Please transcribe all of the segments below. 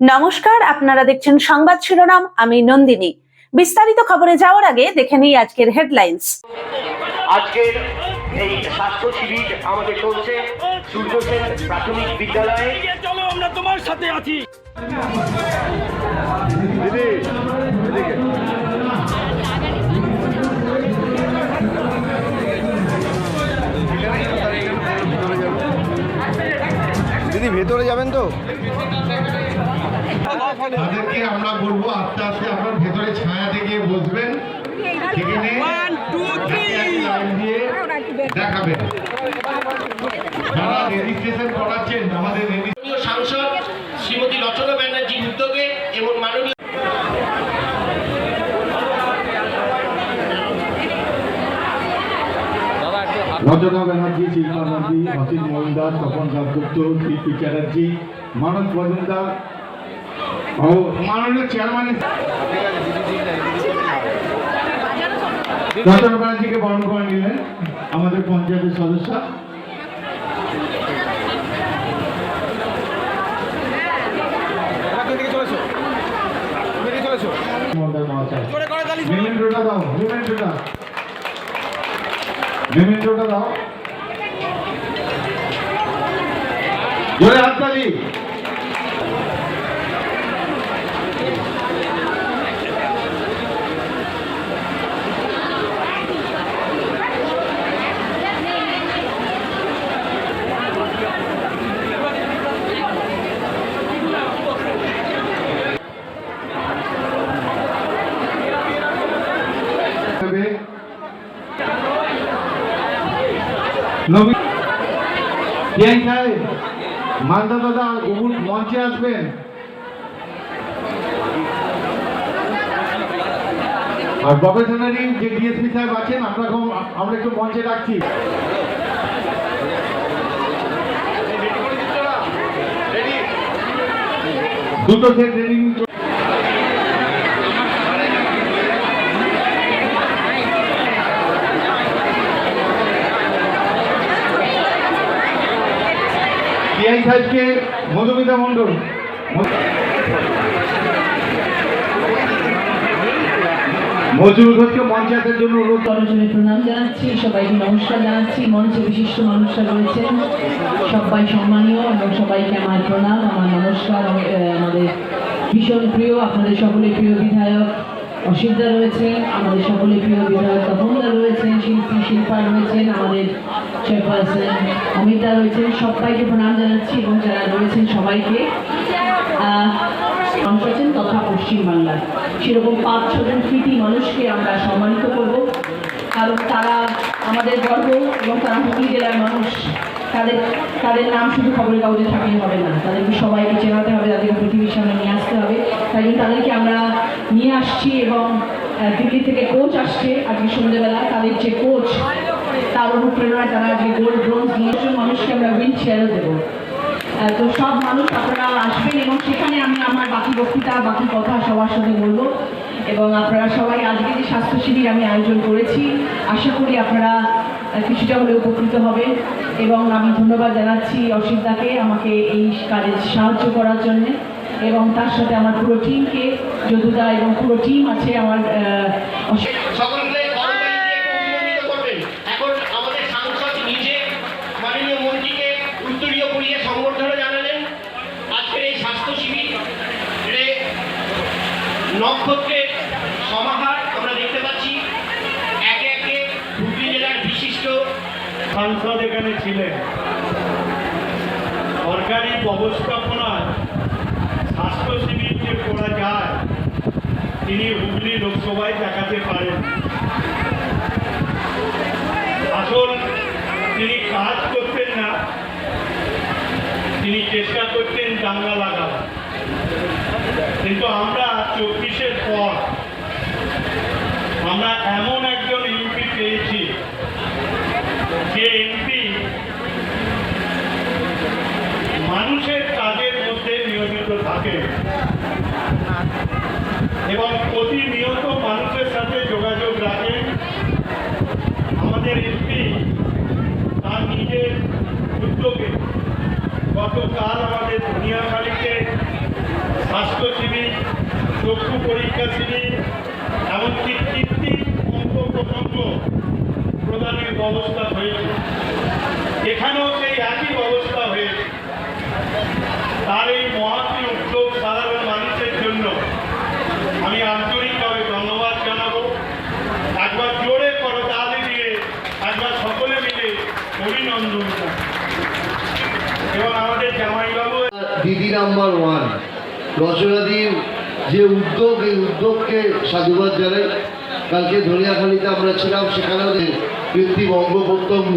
নমস্কার আপনারা দেখছেন সংবাদ শিরোনাম আমি নন্দিনী। বিস্তারিত খবরে যাওয়ার আগে দেখে নিই আজকের হেডলাইন্স। আজকের এই স্বাস্থ্য শিবির আমাদের চলছে। প্রাথমিক বিদ্যালয়ে। চলো আমরা তোমার সাথে আছি। দিদি ভেতরে যাবেন তো? তাদেরকে আমরা বলব আস্তে আস্তে আপনার ভেতরে ছায়াতে গিয়ে বসবেন। সেখানে দেখাবেন। যারা রেজিস্ট্রেশন করাচ্ছেন আমাদের সাংসদ শ্রীমতী রচনা ব্যানার্জির উদ্যোগে এবং মাননীয় রচনা ব্যানার্জি শিল্পা ব্যানার্জি অসিত মজুমদার তপন দাসগুপ্ত কীর্তি চ্যাটার্জি মানস মজুমদার ও মাননীয় চেয়ারম্যান। রচনা ব্যানার্জিকে বরণ করে নিলেন আমাদের পঞ্চায়েতের সদস্য। মমতা মহাশয়। మేమేం చూడదా జోరే హాత్తాలి সাহেব মালদা দাদা উবুল মঞ্চে আসবেন। আর প্রফেশনারি যে ডিএসপি সাহেব আছেন আপনাকে আমরা একটু মঞ্চে রাখছি দুটো সেট সাহেবকে মধুমিতা মণ্ডল। জন্য প্রণাম জানাচ্ছি, সবাইকে জানাচ্ছি। বিশিষ্ট মানুষরা রয়েছেন। সম্মানীয় এবং সবাইকে আমার প্রণাম, আমার আমাদের ভীষণ প্রিয়, আপনাদের সকলের প্রিয় বিধায়ক অসিদ্ধা রয়েছেন, আমাদের সকলের প্রিয় বিধায়ক তপনদা রয়েছেন, শিল্পী, শিল্পা রয়েছেন, আমাদের চেয়ারপারসন অমিতা রয়েছেন, সবাইকে প্রণাম জানাচ্ছি এবং যারা রয়েছেন সবাইকে আছেন তথা পশ্চিমবাংলার সেরকম পাঁচ, ছজন কৃতি মানুষকে আমরা সম্মানিত করব, কারণ তারা আমাদের গর্ব এবং তারা হুগলি জেলার মানুষ। তাদের তাদের নাম শুধু খবরের কাগজে থাকলে হবে না। তাদেরকে সবাইকে চেনাতে হবে, তাদেরকে পৃথিবীর সামনে নিয়ে আসতে হবে। তাই তাদেরকে আমরা নিয়ে আসছি এবং দিল্লি থেকে কোচ আসছে। আজকে সন্ধ্যেবেলা তাদের যে কোচ তার অনুপ্রেরণায় তারা আজকে গোল্ড ব্রোঞ্জ নিয়ে। মানুষকে আমরা হুইল চেয়ারও দেবো। তো সব মানুষ আপনারা আসবেন এবং সেখানে আমি আমার বাকি বক্তৃতা, বাকি কথা সবার সাথে বলব। এবং আপনারা সবাই আজকে যে স্বাস্থ্য শিবির আমি আয়োজন করেছি, আশা করি আপনারা কিছুটা হলে উপকৃত হবেন। এবং আমি ধন্যবাদ জানাচ্ছি অসিতাকে আমাকে এই কাজে সাহায্য করার জন্য। এবং তার সাথে আমার পুরো টিমকে যদুদা এবং পুরো টিম আছে আমার এখন আমাদের সাংসদ নিজে মন্ত্রীকে উত্তরীয় করিয়ে জানালেন। আজকের এই স্বাস্থ্য আমরা দেখতে পাচ্ছি। একে একে জেলার বিশিষ্ট এখানে ছিলেন। সরকারি ব্যবস্থাপনায় স্বাস্থ্য শিবির যে করা যায়, তিনি হুগলি লোকসভায় দেখাতে পারেন। আসল তিনি কাজ করতেন না, তিনি চেষ্টা করতেন দাঙ্গা লাগার। কিন্তু আমরা চব্বিশের পর আমরা এমন চক্ষু পরীক্ষা শিবির এমনকি কৃত্রিম অঙ্গ প্রসঙ্গ প্রদানের ব্যবস্থা হয়েছে। এখানেও সেই একই ব্যবস্থা হয়েছে। তার এই মহাতি উদ্যোগ সাধারণ মানুষের জন্য আমি আন্তরিকভাবে ধন্যবাদ জানাব। একবার জোরে করো তালি দিয়ে, একবার সকলে মিলে অভিনন্দন এবং আমাদের জামাইবাবু দিদি নাম্বার ওয়ান রচনাদির যে উদ্যোগ, এই উদ্যোগকে সাধুবাদ জানাই। কালকে ধনিয়াখালীতে আমরা ছিলাম, সেখানেও কৃত্রিম অঙ্গ প্রত্যঙ্গ,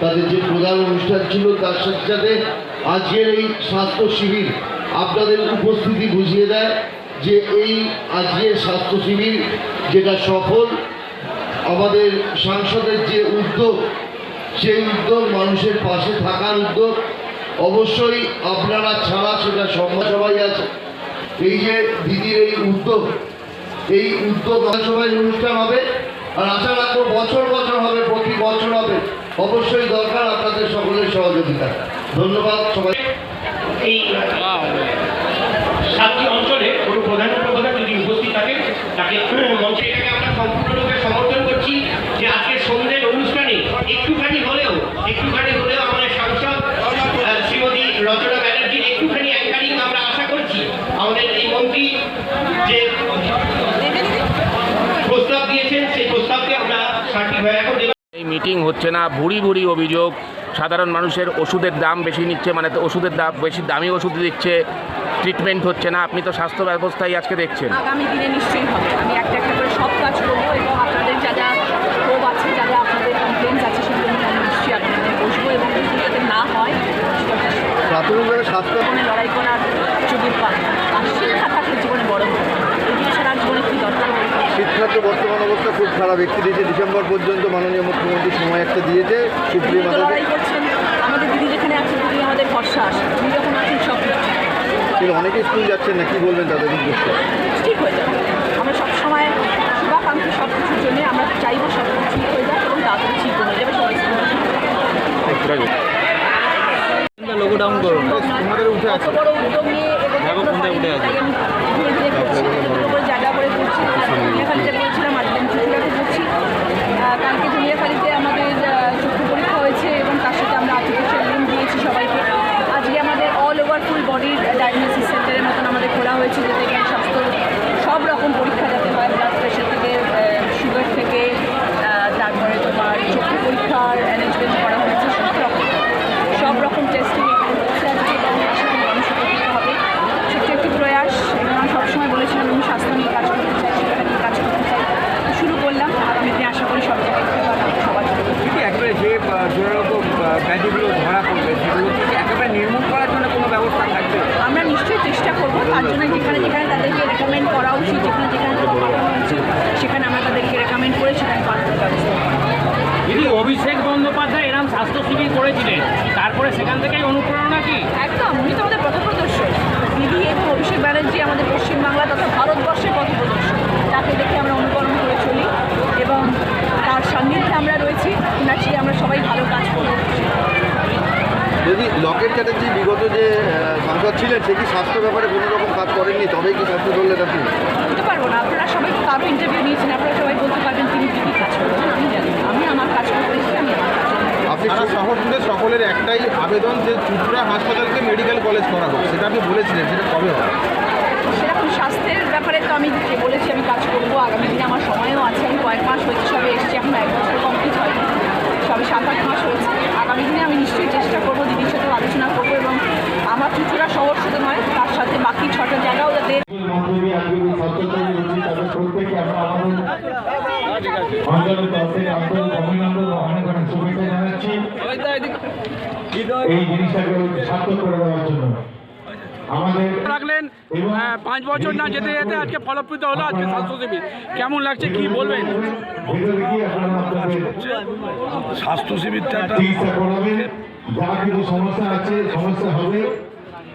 তাদের যে প্রধান অনুষ্ঠান ছিল, তার সাথে সাথে আজকের এই স্বাস্থ্য শিবির আপনাদের উপস্থিতি বুঝিয়ে দেয় যে এই আজকের স্বাস্থ্য শিবির যেটা সফল, আমাদের সাংসদের যে উদ্যোগ, সেই উদ্যোগ মানুষের পাশে থাকার উদ্যোগ, অবশ্যই আপনারা ছাড়া সেটা সবাই আছে। এই যে দিদির এই উদ্যোগ এই উদ্যোগ সবাই অনুষ্ঠান হবে আর আশা রাখব বছর বছর হবে, প্রতি বছর হবে। অবশ্যই দরকার আপনাদের সকলের সহযোগিতা। ধন্যবাদ সবাই। এই সাতটি অঞ্চলে কোনো প্রধান উপপ্রধান যদি উপস্থিত থাকে তাকে মঞ্চে এটাকে আমরা সম্পূর্ণরূপে সমর্থন করছি যে আজকে সন্ধ্যের অনুষ্ঠানে একটুখানি হলেও একটুখানি হলেও আমাদের সাংসদ আহ, শ্রীমতী রচনা ব্যানার্জির একটুখানি অ্যাঙ্কারিং আমরা আশা করছি আমাদের এই মন্ত্রী যে প্রস্তাব দিয়েছেন সেই প্রস্তাবকে আমরা সঠিকভাবে এখন এই হচ্ছে না ভুড়ি ভুড়ি অভিযোগ। সাধারণ মানুষের ওষুধের দাম বেশি নিচ্ছে মানে তো ওষুধের দাম বেশি দামি ওষুধ দিচ্ছে ট্রিটমেন্ট হচ্ছে না। আপনি তো স্বাস্থ্য ব্যবস্থাই আজকে দেখছেন। আগামী দিনে নিশ্চয়ই হবে। আমি একটা একটা করে সব কাজ করব এবং আপনাদের যা যা ক্ষোভ আছে যা যা আপনাদের কমপ্লেন্স আছে সেগুলো আমি নিশ্চয়ই আপনাদের বসবো এবং যাতে না হয় প্রাথমিকভাবে স্বাস্থ্য লড়াই করার সুযোগ পাবে আর শিক্ষা থাকলে জীবনে বড় হবে এগুলো ছাড়া আর জীবনে কী দরকার বলতে শিক্ষার তো বর্তমান অবস্থা খুব খারাপ। একত্রিশে ডিসেম্বর পর্যন্ত মাননীয় মুখ্যমন্ত্রী সময় একটা দিয়েছে। সুপ্রিম আমাদের দিদি যেখানে আছে দিদি আমাদের ভরসা আসে। দিদি যখন আছেন সব। কিন্তু অনেকে স্কুল যাচ্ছেন না কি বলবেন তাদের উদ্দেশ্যে? ঠিক হয়ে যাবে। আমরা সবসময় শুভাকাঙ্ক্ষী সব কিছুর জন্য আমরা চাইব সব কিছু ঠিক হয়ে যায় এবং তাড়াতাড়ি ঠিক হয়ে যাবে সবাই তোমাদের উঠে আছে? বড় উদ্যোগ নিয়ে এগোতে ধীরে ধীরে Спасибо. করেছিলেন তারপরে সেখান থেকেই অনুপ্রেরণা কি? একদম উনি তো আমাদের পথপ্রদর্শক। দিদি এবং অভিষেক ব্যানার্জি আমাদের পশ্চিমবাংলা তথা ভারতবর্ষের পথপ্রদর্শক তাকে দেখে আমরা অনুকরণ করে চলি এবং তার সান্নিধ্যে আমরা রয়েছি ন্যাচুরালি আমরা সবাই ভালো কাজ করব। যদি লকেট চ্যাটার্জি বিগত যে সাংসদ ছিলেন সে কি স্বাস্থ্য ব্যাপারে কোনো রকম কাজ করেননি? তবেই কি স্বাস্থ্য ধরলেন আপনি? বলতে পারব না আপনারা সবাই কারও ইন্টারভিউ নিয়েছেন আপনারা সবাই বলতে পারবেন তিনি কী কী কাজ করছেন আমি জানি না। আমি আমার কাজ করতে এসেছি আমি আমার কাজ করব। আপনি শহর জুড়ে সকলের একটাই আবেদন যে চুচুড়া হাসপাতালকে মেডিকেল কলেজ করা হোক সেটা আপনি বলেছিলেন সেটা কবে হবে? সেরকম স্বাস্থ্যের ব্যাপারে তো আমি যে বলেছি আমি কাজ করব আগামী দিনে আমার সময়ও আছে আমি কয়েক মাস হয়েছে সবে এসেছি এখন এক বছর কমপ্লিট হয়নি সবে সাত আট মাস হয়েছে। আগামী দিনে আমি নিশ্চয়ই চেষ্টা করব দিদির সাথেও আলোচনা করব এবং আমার চুচুড়া শহর শুধু নয় তার সাথে বাকি ছটা জায়গাও যাতে এই জিনিসটাকে সার্থক করে দেওয়ার জন্য রাখলেন পাঁচ বছর না যেতে যেতে আজকে ফলপ্রসূ হলো আজকে স্বাস্থ্য শিবির। কেমন লাগছে কি বলবেন? স্বাস্থ্য শিবিরটা যা কিছু সমস্যা আছে সমস্যা হবে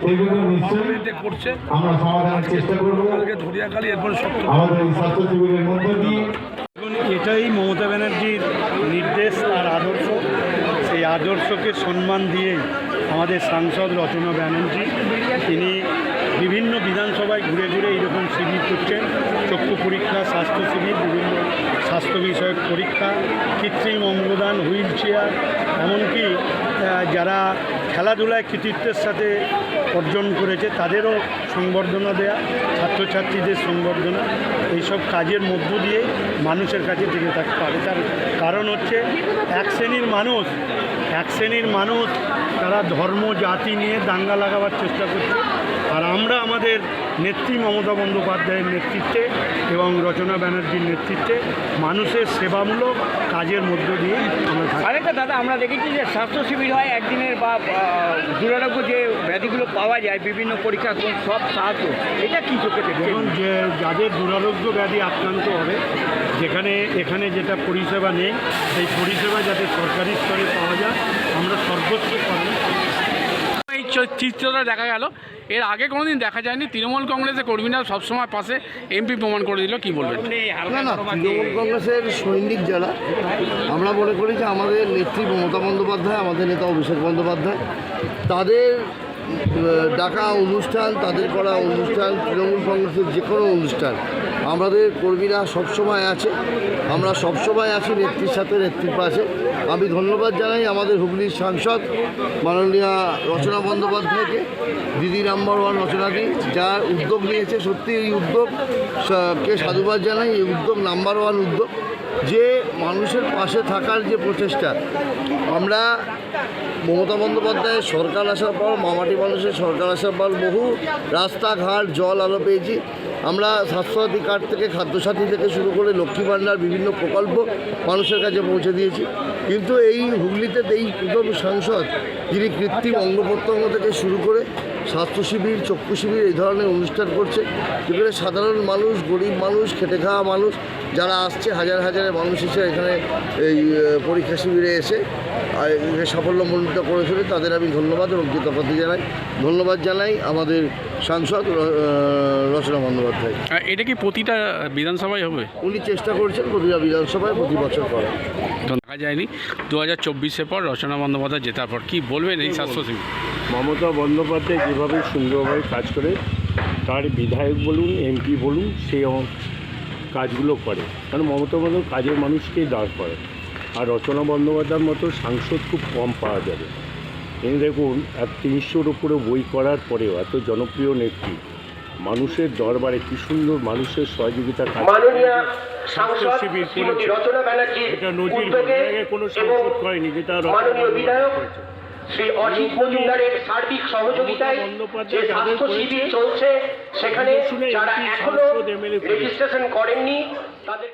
সেগুলো নিশ্চয়ই করছে। আমরা সমাধানের চেষ্টা করব ধরিয়াখালী এরপরে সত্য আমাদের এই স্বাস্থ্য শিবিরের মধ্য দিয়ে এটাই মমতা ব্যানার্জির নির্দেশ আর আদর্শ। সেই আদর্শকে সম্মান দিয়েই আমাদের সাংসদ রচনা ব্যানার্জি, তিনি বিভিন্ন বিধানসভায় ঘুরে ঘুরে এইরকম শিবির করছেন। চক্ষু পরীক্ষা, স্বাস্থ্য শিবির, বিভিন্ন স্বাস্থ্য বিষয়ক পরীক্ষা, কৃত্রিম অঙ্গদান হুইল চেয়ার, এমনকি যারা খেলাধুলায় কৃতিত্বের সাথে অর্জন করেছে, তাদেরও সংবর্ধনা দেয়া, ছাত্রছাত্রীদের সংবর্ধনা, এইসব কাজের মধ্য দিয়ে মানুষের কাছে টিকে থাকতে পারে তার কারণ হচ্ছে, এক শ্রেণির মানুষ, এক শ্রেণির মানুষ, তারা ধর্ম, জাতি নিয়ে দাঙ্গা লাগাবার চেষ্টা করছে। আর আমরা আমাদের নেত্রী মমতা বন্দ্যোপাধ্যায়ের নেতৃত্বে এবং রচনা ব্যানার্জির নেতৃত্বে মানুষের সেবামূলক কাজের মধ্য দিয়ে আমরা থাকি। আরেকটা দাদা আমরা দেখেছি যে স্বাস্থ্য শিবির হয় একদিনের বা দুরারোগ্য যে ব্যাধিগুলো পাওয়া যায় বিভিন্ন পরীক্ষা সব সাহায্য এটা কি চোখে দেখুন যে যাদের দুরারোগ্য ব্যাধি আক্রান্ত হবে যেখানে এখানে যেটা পরিষেবা নেই সেই পরিষেবা যাতে সরকারি স্তরে পাওয়া যায় আমরা সর্বোচ্চ কর্মী এই চিত্রটা দেখা গেল। এর আগে কোনোদিন দেখা যায়নি তৃণমূল কংগ্রেসের কর্মীরা সবসময় পাশে এমপি প্রমাণ করে দিল কি বলবেন? না না তৃণমূল কংগ্রেসের সৈনিক যারা আমরা মনে করি যে আমাদের নেত্রী মমতা বন্দ্যোপাধ্যায় আমাদের নেতা অভিষেক বন্দ্যোপাধ্যায় তাদের ডাকা অনুষ্ঠান তাদের করা অনুষ্ঠান তৃণমূল কংগ্রেসের যে কোনো অনুষ্ঠান আমাদের কর্মীরা সবসময় আছে আমরা সবসময় আছি নেত্রীর সাথে নেত্রীর পাশে। আমি ধন্যবাদ জানাই আমাদের হুগলির সাংসদ মাননীয়া রচনা বন্দ্যোপাধ্যায়কে, দিদি নাম্বার ওয়ান রচনাদি যার উদ্যোগ নিয়েছে, সত্যি এই উদ্যোগ সা- কে সাধুবাদ জানাই, এই উদ্যোগ নাম্বার ওয়ান উদ্যোগ। যে মানুষের পাশে থাকার যে প্রচেষ্টা, আমরা মমতা বন্দ্যোপাধ্যায়ের সরকার আসার পর, মামাটি মানুষের সরকার আসার পর, বহু রাস্তাঘাট, জল আলো পেয়েছি। আমরা স্বাস্থ্যসাথী কার্ড থেকে, খাদ্যসাথী থেকে শুরু করে লক্ষ্মী ভাণ্ডার, বিভিন্ন প্রকল্প মানুষের কাছে পৌঁছে দিয়েছি। কিন্তু এই হুগলিতে এই প্রথম সাংসদ, যিনি কৃত্রিম অঙ্গ প্রত্যঙ্গ থেকে শুরু করে স্বাস্থ্য শিবির, চক্ষু শিবির এই ধরনের অনুষ্ঠান করছে, যেখানে সাধারণ মানুষ, গরিব মানুষ, খেটে খাওয়া মানুষ, যারা আসছে হাজার হাজারে মানুষ এসে এখানে এই পরীক্ষা শিবিরে এসে সাফল্যমণ্ডিত করেছিল, তাদের আমি ধন্যবাদ এবং কৃতজ্ঞতা জানাই। ধন্যবাদ জানাই আমাদের সাংসদ রচনা বন্দ্যোপাধ্যায়। এটা কি প্রতিটা বিধানসভায় হবে? উনি চেষ্টা করছেন প্রতিটা বিধানসভায় প্রতি বছর করা দেখা যায়নি। দু হাজার চব্বিশের পর রচনা বন্দ্যোপাধ্যায় জেতার পর কী বলবেন এই স্বাস্থ্য শিবির মমতা বন্দ্যোপাধ্যায় যেভাবে সুন্দরভাবে কাজ করে তার বিধায়ক বলুন এমপি বলুন সেই অ- কাজগুলো করে। কারণ মমতা বন্দ্যোপাধ্যায় কাজের মানুষকেই দাঁড় করে আর রচনা বন্দ্যোপাধ্যায়ের মতো সাংসদ খুব কম পাওয়া যাবে। এই দেখুন এক তিনশোর উপরে বই করার পরেও এত জনপ্রিয় নেত্রী। মানুষের দরবারে কি সুন্দর মানুষের সহযোগিতা এটা নজির কোনো করেনি যেটা শ্রী অজিত মজুমদারের সার্বিক সহযোগিতায় যে স্বাস্থ্য শিবির চলছে সেখানে যারা এখনও। রেজিস্ট্রেশন করেননি তাদের